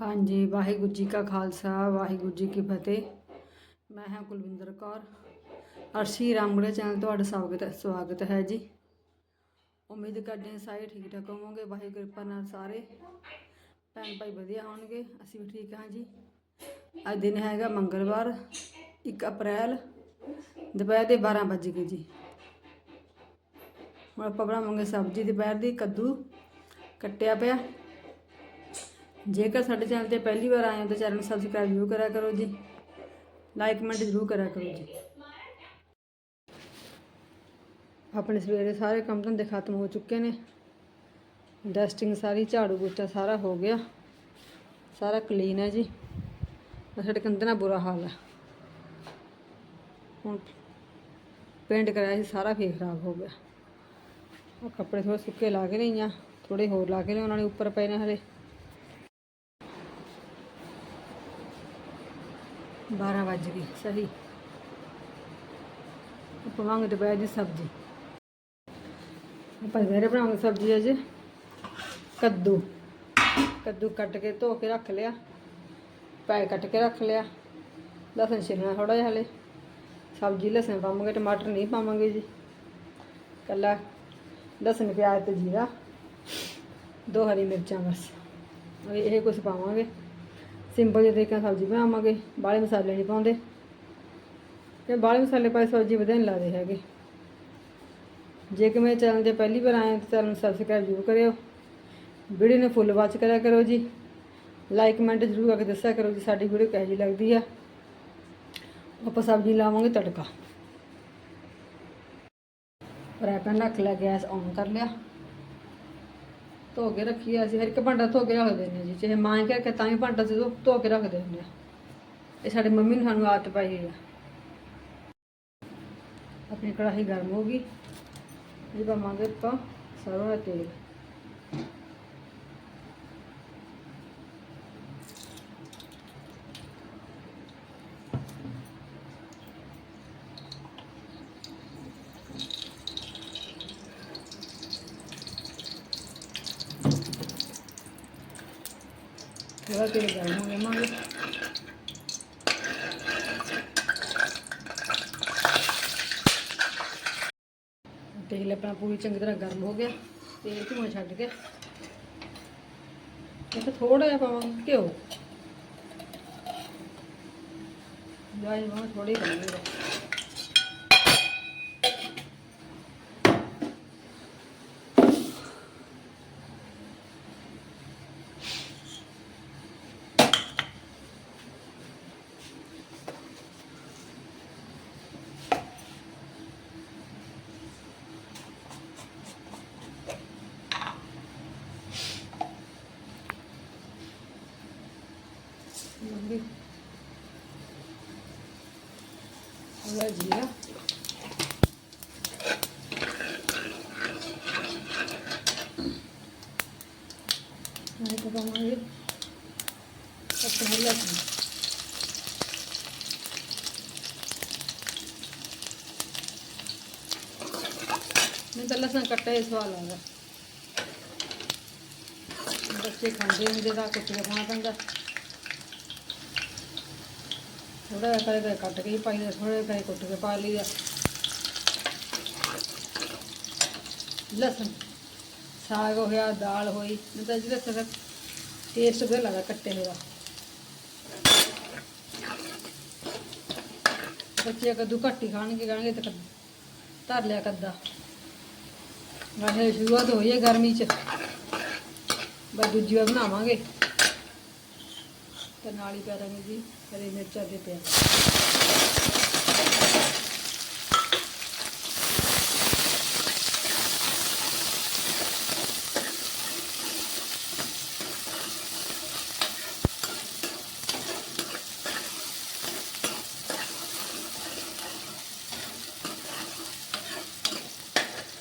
ਹਾਂਜੀ, ਵਾਹਿਗੁਰੂ ਜੀ ਕਾ ਖਾਲਸਾ, ਵਾਹਿਗੁਰੂ ਜੀ ਕੀ ਫਤਿਹ। ਮੈਂ ਹਾਂ ਕੁਲਵਿੰਦਰ ਕੌਰ। ਅਰਸ਼ੀ ਰਾਮਗੜਾ ਚੈਨਲ ਤੁਹਾਡਾ ਸਵਾਗਤ ਸਵਾਗਤ ਹੈ ਜੀ। ਉਮੀਦ ਕਰਦੇ ਹਾਂ ਸਾਰੇ ਠੀਕ ਠਾਕ ਹੋਵੋਗੇ, ਵਾਹਿਗੁਰੂ ਕਿਰਪਾ ਨਾਲ ਸਾਰੇ ਭੈਣ ਭਾਈ ਵਧੀਆ ਹੋਣਗੇ, ਅਸੀਂ ਵੀ ਠੀਕ ਹਾਂ ਜੀ। ਅੱਜ ਦਿਨ ਹੈਗਾ ਮੰਗਲਵਾਰ 1 ਅਪ੍ਰੈਲ, ਦੁਪਹਿਰ ਦੇ 12 ਵਜ ਗਏ ਜੀ। ਹੁਣ ਆਪਾਂ ਬਣਾਵਾਂਗੇ ਸਬਜ਼ੀ, ਦੁਪਹਿਰ ਦੀ ਕੱਦੂ ਕੱਟਿਆ ਪਿਆ। ਜੇਕਰ ਸਾਡੇ ਚੈਨਲ ਤੇ ਪਹਿਲੀ ਵਾਰ ਆਏ ਹੋ ਤਾਂ ਚੈਨਲ ਨੂੰ ਸਬਸਕ੍ਰਾਈਬ ਜ਼ਰੂਰ ਕਰਿਆ ਕਰੋ ਜੀ। ਲਾਈਕ ਕਮੈਂਟ ਜ਼ਰੂਰ ਕਰਿਆ ਕਰੋ ਜੀ। ਆਪਣੇ ਸਵੇਰੇ ਸਾਰੇ ਕੰਮ ਧੰਦੇ ਖਤਮ ਹੋ ਚੁੱਕੇ ਨੇ। ਡਸਟਿੰਗ ਸਾਰੀ, ਝਾੜੂ ਪੋਚਾ ਸਾਰਾ ਹੋ ਗਿਆ। ਸਾਰਾ ਕਲੀਨ ਹੈ ਜੀ। ਸਾਡੇ ਕੰਧਾਂ ਦਾ ਬੁਰਾ ਹਾਲ ਹੈ। ਹੁਣ ਪੇਂਟ ਕਰਾਇਆ ਸੀ, ਸਾਰਾ ਫੇਰ ਖਰਾਬ ਹੋ ਗਿਆ। ਉਹ ਕੱਪੜੇ ਥੋੜੇ ਸੁੱਕੇ ਲਾ ਕੇ ਲਈਆਂ ਥੋੜੇ ਹੋਰ ਲਾ ਕੇ ਲਿਆ ਉਹਨਾਂ ਨੇ ਉੱਪਰ ਪਏ ਨੇ ਹਲੇ। 12 ਵੱਜ ਗਈ ਸਹੀ। ਪਵਾਂਗੇ ਦੁਪਹਿਰ ਦੀ ਸਬਜ਼ੀ। ਆਪਾਂ ਦੁਪਹਿਰੇ ਬਣਾਵਾਂਗੇ ਸਬਜ਼ੀ ਅੱਜ। ਕੱਦੂ। ਕੱਦੂ ਕੱਟ ਕੇ ਧੋ ਕੇ ਰੱਖ ਲਿਆ। ਪੈ ਕੱਟ ਕੇ ਰੱਖ ਲਿਆ। ਲਸਣ ਛਿਲਣਾ ਥੋੜਾ ਜਿਹਾ ਹਲੇ। ਸਬਜ਼ੀ ਲਸਣ ਪਾਵਾਂਗੇ, ਟਮਾਟਰ ਨਹੀਂ ਪਾਵਾਂਗੇ ਜੀ। ਕੱਲਾ ਲਸਣ, ਪਿਆਜ਼ ਤੇ ਜੀਰਾ। ਦੋ ਹਰੀ ਮਿਰਚਾਂ ਬਸ। ਇਹ ਇਹ ਕੁਝ ਪਾਵਾਂਗੇ। ਸਿੰਪਲ ਜਿਹੇ ਤਰੀਕੇ ਨਾਲ ਸਬਜ਼ੀ ਬਣਾਵਾਂਗੇ, ਬਾਹਲੇ ਮਸਾਲੇ ਨਹੀਂ ਪਾਉਂਦੇ। ਕਿ ਬਾਹਲੇ ਮਸਾਲੇ ਪਾਏ ਸਬਜ਼ੀ ਵਧੀਆ ਨਹੀਂ ਲੱਗਦੇ ਹੈਗੇ। ਜੇ ਕਿ ਮੇਰੇ ਚੈਨਲ ਤੇ ਪਹਿਲੀ ਵਾਰ ਆਏ ਤਾਂ ਚੈਨਲ ਨੂੰ ਸਬਸਕ੍ਰਾਈਬ ਜ਼ਰੂਰ ਕਰਿਓ। ਵੀਡੀਓ ਨੂੰ ਫੁੱਲ ਵਾਚ ਕਰਿਆ ਕਰੋ ਜੀ। ਲਾਈਕ ਕਮੈਂਟ ਜ਼ਰੂਰ ਕਰਕੇ ਦੱਸਿਆ ਕਰੋ ਜੀ, ਸਾਡੀ ਵੀਡੀਓ ਕਿਹੋ ਜਿਹੀ ਲੱਗਦੀ ਆ। ਆਪਾਂ ਸਬਜ਼ੀ ਲਾਵਾਂਗੇ ਤੜਕਾ। ਫਰਾਈ ਪੈਨ ਰੱਖ ਲਿਆ ਗੈਸ ਔਨ ਕਰ ਲਿਆ। ਧੋ ਕੇ ਰੱਖੀ ਅਸੀਂ ਹਰ ਇੱਕ ਭਾਂਡਾ ਧੋ ਕੇ ਰੱਖਦੇ ਨੇ ਜੀ, ਚਾਹੇ ਮਾਂ ਹੀ ਕਰਕੇ ਤਾਂ ਵੀ ਭਾਂਡਾ ਅਸੀਂ ਧੋ- ਕੇ ਰੱਖਦੇ ਹੁੰਦੇ ਆ। ਇਹ ਸਾਡੇ ਮੰਮੀ ਨੇ ਸਾਨੂੰ ਆਦਤ ਪਾਈ ਹੋਈ ਆ। ਆਪਣੀ ਕੜਾਹੀ ਗਰਮ ਹੋ ਗਈ। ਇਹ ਪਾਵਾਂਗੇ ਆਪਾਂ ਸਰੋਂ ਦਾ ਤੇਲ। ਥੋੜਾ ਤੇਲ ਗਰਮ ਹੋ ਜਾਵਾਂਗੇ ਤੇਲ ਆਪਣਾ ਪੂਰੀ ਚੰਗੀ ਤਰ੍ਹਾਂ ਗਰਮ ਹੋ ਗਿਆ। ਤੇਲ ਧੂਆਂ ਛੱਡ ਕੇ। ਇਹ ਥੋੜਾ ਜਿਹਾ ਪਾਵਾਂਗੇ ਘਿਓ। ਜਾਈ ਮਾਂ ਥੋੜੀ ਪਾਵਾਂਗੇ। ਮੰਗੀ ਉਹਦਾ ਜੀਰਾ ਮੈਂ ਤਾਂ ਪਾਵਾਂਗੇ ਆਪਣਾ ਲਸਣ ਮੈਂ ਤਾਂ ਲਸਣ ਕੱਟਾ ਹੀ ਸਵਾਲ ਆਉਂਦਾ ਬੱਚੇ ਖਾਂਦੇ ਹੁੰਦੇ ਤਾਂ ਕੁੱਟ ਕੇ ਖਾਣਾ ਪੈਂਦਾ ਥੋੜਾ ਜਿਹਾ ਕਦੇ ਕਦੇ ਕੱਟ ਕੇ ਹੀ ਪਾਈਦਾ ਥੋੜਾ ਜਿਹਾ ਕਦੇ ਕੁੱਟ ਕੇ ਪਾ ਲਈਦਾ ਲਸਣ, ਸਾਗ ਹੋਇਆ ਦਾਲ ਹੋਈ ਮਤਲਬ ਜਿਹੜਾ ਸਦਾ ਟੇਸਟ ਵਧੀਆ ਲੱਗਦਾ ਕੱਟੇ ਹੋਇਆ ਬੱਚੇ ਕਦੋਂ ਘੱਟ ਹੀ ਖਾਣਗੇ ਖਾਣਗੇ ਤਾਂ ਧਰ ਲਿਆ ਕੱਦਾ। ਵੈਸੇ ਸ਼ੁਰੂਆਤ ਹੋਈ ਹੈ ਗਰਮੀ ਚ, ਬਸ ਦੂਜੀ ਵਾਰ ਬਣਾਵਾਂਗੇ। ਤੇ ਨਾਲ ਹੀ ਪਾ ਦਾਂਗੇ ਜੀ ਹਰੀ ਮਿਰਚਾਂ ਦੇ ਪਿਆ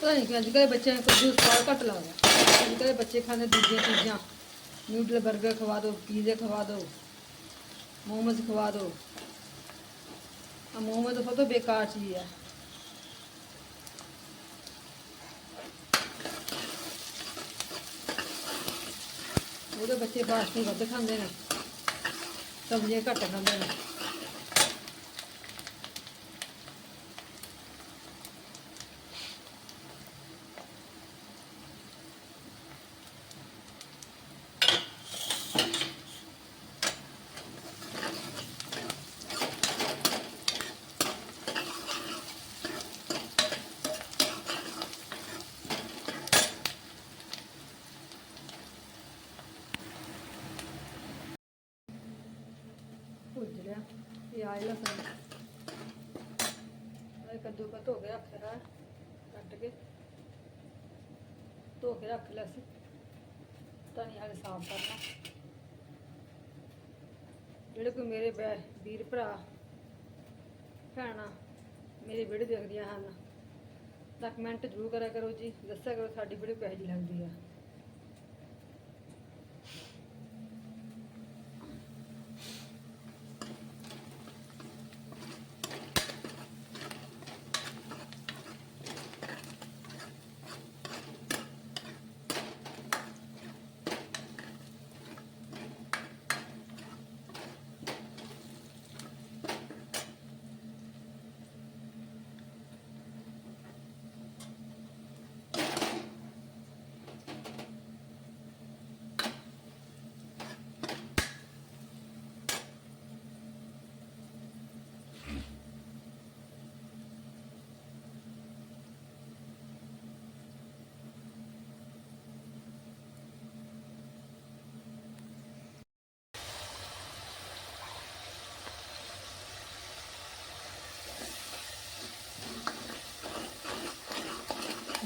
ਪਤਾ ਨਹੀਂ ਕਿ ਅੱਜ ਕੱਲ੍ਹ ਬੱਚਿਆਂ ਨੂੰ ਕੁਝ ਸਵਾਦ ਘੱਟ ਲੱਗਦਾ ਅੱਜ ਕੱਲ੍ਹ ਬੱਚੇ ਖਾਂਦੇ ਦੂਜੀਆਂ ਚੀਜ਼ਾਂ ਨਿਊਡਲ 버ਗਰ ਖਵਾ ਦਿਓ ਪੀਜ਼ੇ ਖਵਾ ਦਿਓ ਮੋਮੋਸ ਖਵਾ ਦਿਓ ਆ ਮੋਮੋਸ ਤਾਂ ਬਹੁਤ ਬੇਕਾਰ ਚੀਜ਼ ਆ। ਉਹਦੇ ਬੱਚੇ ਬਾਸਤੀ ਵੱਧ ਖਾਂਦੇ ਨੇ। ਸਬਜ਼ੀਆਂ ਘੱਟ ਖਾਂਦੇ ਨੇ ਭੁੱਜ ਲਿਆ ਪਿਆਜ਼ ਲਸਣ ਇਹ ਕੱਦੂ ਕਾ ਧੋ ਕੇ ਰੱਖ ਰਿਹਾ ਕੱਟ ਕੇ। ਧੋ ਕੇ ਰੱਖ ਲਿਆ ਸੀ। ਧਨੀਆ ਹਾਲੇ ਸਾਫ਼ ਕਰਨਾ। ਜਿਹੜੇ ਕੋਈ ਮੇਰੇ ਬੈ- ਵੀਰ ਭਰਾ, ਭੈਣਾਂ ਮੇਰੀ ਵੀਡੀਓ ਦੇਖਦੀਆਂ ਹਨ ਤਾਂ ਕਮੈਂਟ ਜ਼ਰੂਰ ਕਰਿਆ ਕਰੋ ਜੀ। ਦੱਸਿਆ ਕਰੋ ਸਾਡੀ ਵੀਡੀਓ ਕਿਹੋ ਜਿਹੀ ਲੱਗਦੀ ਆ।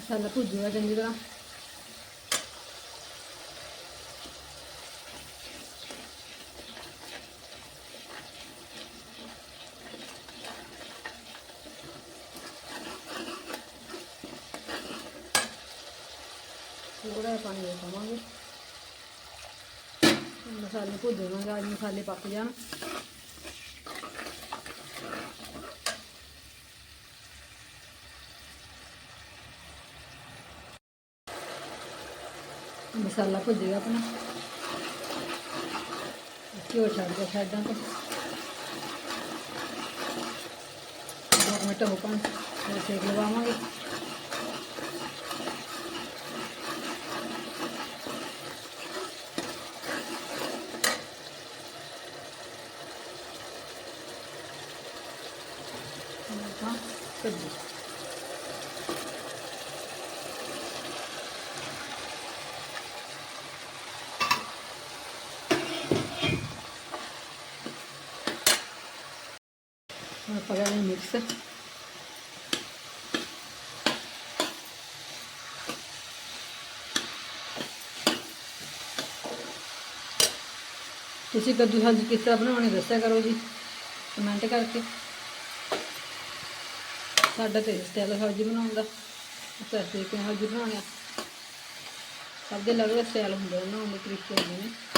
ਮਸਾਲਾ ਭੁੱਜੂਗਾ ਚੰਗੀ ਤਰ੍ਹਾਂ। ਥੋੜਾ ਪਾਣੀ ਦੇ ਪਾਵਾਂਗੇ। ਮਸਾਲੇ ਭੁੱਜਣਗੇ ਅੱਜ ਮਸਾਲੇ ਪੱਕ ਜਾਣ। ਮਸਾਲਾ ਭੁੱਜ ਆਪਣਾ। ਘਿਓ ਛੱਡ ਗਿਆ ਸਾਈਡਾਂ 'ਤੇ। ਦੋ ਮਿੰਟ ਹੋ ਪਾਣ ਫਿਰ ਸੇਕ ਲਵਾਵਾਂਗੇ ਹਾਂ ਕੱਢੀ ਹੁਣ ਪਕਾਉਣਾ ਮਿਕਸ ਤੁਸੀਂ ਕੱਦੂ ਸਬਜ਼ੀ ਕਿਸ ਤਰ੍ਹਾਂ ਬਣਾਉਣੀ ਦੱਸਿਆ ਕਰੋ ਜੀ ਕਮੈਂਟ ਕਰਕੇ। ਸਾਡਾ ਤੇ ਸਟਾਈਲ ਸਬਜ਼ੀ ਬਣਾਉਣ ਦਾ, ਅਸੀਂ ਤਰੀਕੇ ਨਾਲ ਸਬਜ਼ੀ ਬਣਾਉਣੀ ਆ। ਸਭ ਦੇ ਅਲੱਗ ਅਲੱਗ ਸਟਾਈਲ ਹੁੰਦੇ ਨੇ ਬਣਾਉਣ ਦੇ ਤਰੀਕੇ ਹੁੰਦੇ ਨੇ।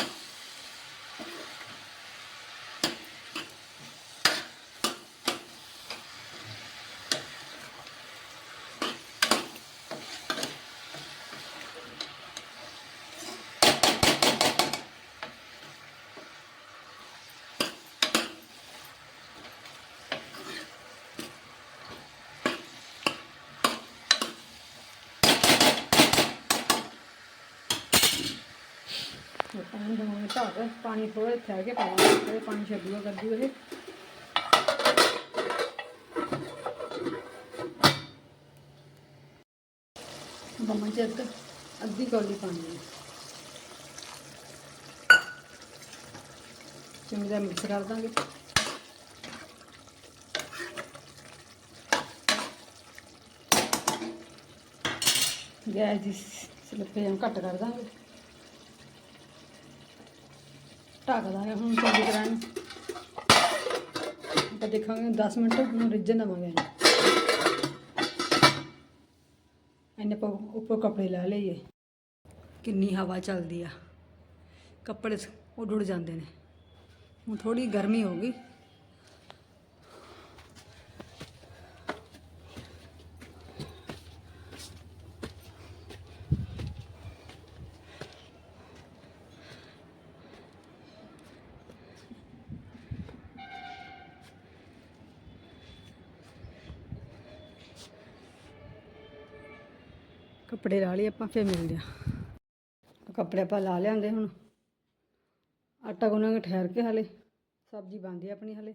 ਤੇ ਪਾਣੀ ਦਵਾਂਗੇ ਢੱਕ ਪਾਣੀ ਥੋੜਾ ਜਿਹਾ ਠਹਿਰ ਕੇ ਪਾਵਾਂਗੇ ਥੋੜਾ ਪਾਣੀ ਛੱਡੂਗਾ ਕੱਦੂ ਇਹ ਦਮਨ ਚ ਅੱਧੀ ਕੌਲੀ ਪਾਣੀ ਚੰਗੀ ਤਰ੍ਹਾਂ ਮਿਕਸ ਕਰ ਦਾਂਗੇ। ਗੈਸ ਦੀ ਸਲਿੱਪੇ ਨੂੰ ਘੱਟ ਕਰ ਦਾਂਗੇ। ਢੱਕ ਦਾਂਗੇ ਹੁਣ ਚੰਗੀ ਤਰ੍ਹਾਂ ਆਪਾਂ ਦੇਖਾਂਗੇ 10 ਮਿੰਟ ਨੂੰ ਰਿੱਝਣ ਦੇਵਾਂਗੇ ਇਹਨੂੰ। ਇਹਨੇ ਆਪਾਂ ਉੱਪਰ ਕੱਪੜੇ ਲਾ ਲਈਏ। ਕਿੰਨੀ ਹਵਾ ਚੱਲਦੀ ਆ। ਕੱਪੜੇ ਉਹ ਉੱਡ ਜਾਂਦੇ ਨੇ। ਹੁਣ ਥੋੜੀ ਗਰਮੀ ਹੋ ਗਈ। ਕੱਪੜੇ ਲਾ ਲਏ, ਆਪਾਂ ਫਿਰ ਮਿਲਦੇ ਆ ਕੱਪੜੇ ਆਪਾਂ ਲਾ ਲਿਆਂਦੇ ਹੁਣ। ਆਟਾ ਗੁੰਨਾਂਗੇ ਠਹਿਰ ਕੇ ਹਾਲੇ। ਸਬਜ਼ੀ ਬਣਦੀ ਆਪਣੀ ਹਾਲੇ।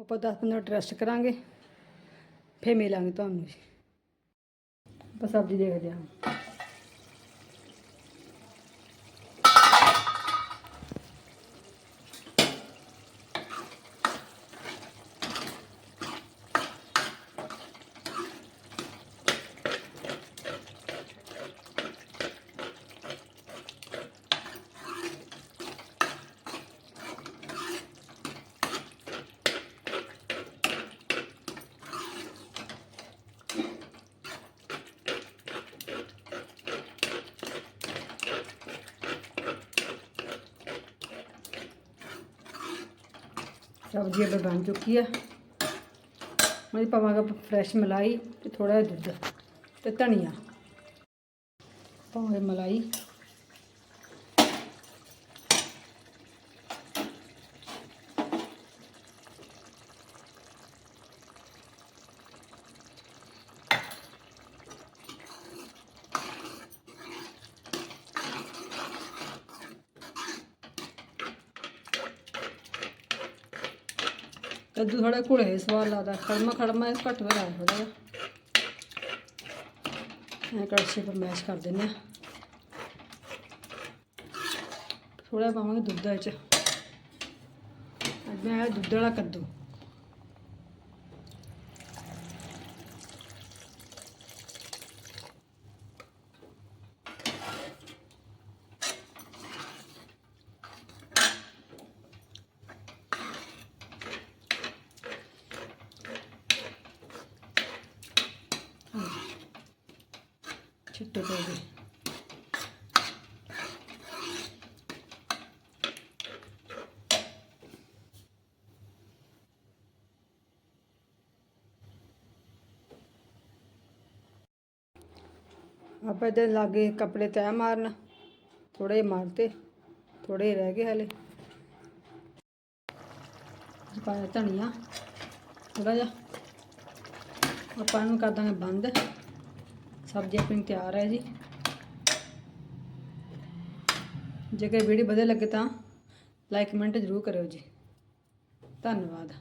ਆਪਾਂ 10 15 ਮਿੰਟ ਕਰਾਂਗੇ। ਫਿਰ ਮਿਲਾਂਗੇ ਤੁਹਾਨੂੰ ਜੀ। ਆਪਾਂ ਸਬਜ਼ੀ ਦੇਖਦੇ ਹਾਂ। ਸਬਜ਼ੀ ਅਬ ਬਣ ਚੁੱਕੀ ਆ। ਮੈਂ ਪਾਵਾਂਗਾ ਫਰੈਸ਼ ਮਲਾਈ ਤੇ ਥੋੜਾ ਜਿਹਾ ਦੁੱਧ ਤੇ ਧਨੀਆ। ਪਾਵਾਂਗੇ ਮਲਾਈ। ਕੱਦੂ ਥੋੜਾ ਘੁਲੇ ਸਵਾਦ ਲੱਗਦਾ। ਖੜਮਾ ਖੜਮਾ ਇਹ ਘੱਟ ਵੇ ਲਾਇਆ ਥੋੜਾ ਜਿਹਾ। ਐ ਕੜਛੀ ਪਰ ਮੈਸ਼ ਕਰ ਦਿੰਦੇ ਆ ਥੋੜਾ ਪਾਵਾਂਗੇ ਦੁੱਧ ਵਿੱਚ। ਅੱਜ ਮੈਂ ਆਇਆ ਦੁੱਧ ਵਾਲਾ ਕੱਦੂ ਆਪਾਂ ਇਹਦੇ ਲਾਗੇ ਕੱਪੜੇ ਤੈਅ ਮਾਰਨ ਥੋੜੇ ਜਿਹੇ ਮਾਰਤੇ ਥੋੜੇ ਜਿਹੇ ਰਹਿ ਗਏ ਹਲੇ। ਪਾਇਆ ਧਨੀਆ ਥੋੜਾ ਜਿਹਾ। ਆਪਾਂ ਇਹਨੂੰ ਕਰ ਦਾਂਗੇ ਬੰਦ। ਸਬਜ਼ੀ ਆਪਣੀ ਤਿਆਰ ਹੈ ਜੀ। ਜੇਕਰ ਵੀਡੀਓ ਵਧੀਆ ਲੱਗੇ ਤਾਂ ਲਾਈਕ ਕਮੈਂਟ ਜ਼ਰੂਰ ਕਰਿਓ ਜੀ। ਧੰਨਵਾਦ।